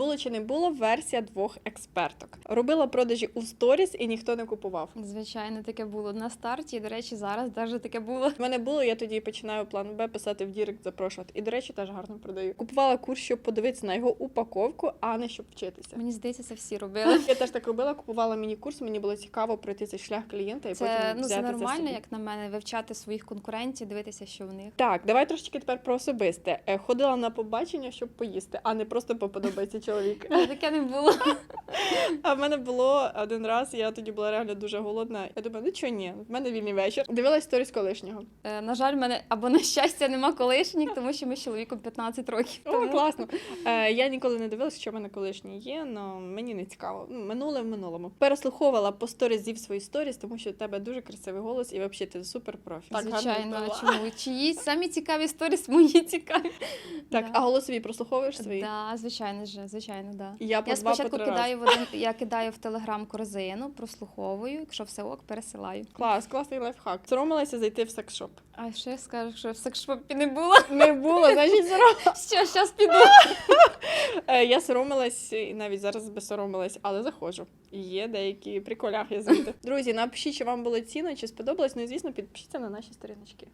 було чи не було версія двох експерток. Робила продажі у сторіс і ніхто не купував. Звичайно, таке було на старті. До речі, зараз теж таке було. В мене було, я тоді починаю план Б писати в Дірект, запрошувати. І, до речі, теж гарно продаю. Купувала курс, щоб подивитися на його упаковку, а не щоб вчитися. Мені здається, це всі робили. Я теж так робила, купувала міні-курс, мені було цікаво пройти цей шлях клієнта і Це потім ну це взяти нормально, собі. як на мене, вивчати своїх конкурентів, дивитися, що в них. Так, давай трошечки тепер про особисте. Е, Ходила на побачення, щоб поїсти, а не просто поподобається чоловік. Та Таке не було. А в мене було один раз, я тоді була реально дуже голодна. Я думаю, ну чого ні, в мене вільний вечір. Дивилась сторіс колишнього. Е, На жаль, в мене або на щастя нема колишніх, тому що ми з чоловіком 15 років. О, Тому класно. Е, я ніколи не дивилася, що в мене колишній є, але мені не цікаво. Ну, минуле в минулому. Переслуховувала по сторіс зів свої сторіс, тому що у тебе дуже красивий голос і взагалі ти супер профі. Звичайно, гарно чому? Чиї самі цікаві сторіс мої цікаві. Так, Да. а голосові прослуховуєш свої? Да, звичайно ж, звичайно, да. Я, по Я два, спочатку по три кидаю в один, я кидаю в телеграм корзину, прослуховую, якщо все ок, пересилаю. Клас, класний лайфхак. Соромилася зайти в секс-шоп. А я скажу, що в секшопі не було? Не було, значить соромилась. Що, зараз піду. Е, Я соромилась і навіть зараз би соромилась, але заходжу. Є деякі приколяхи звідти. Друзі, напишіть, чи вам було цінно, чи сподобалось. Ну і звісно, підпишіться на наші сторіночки.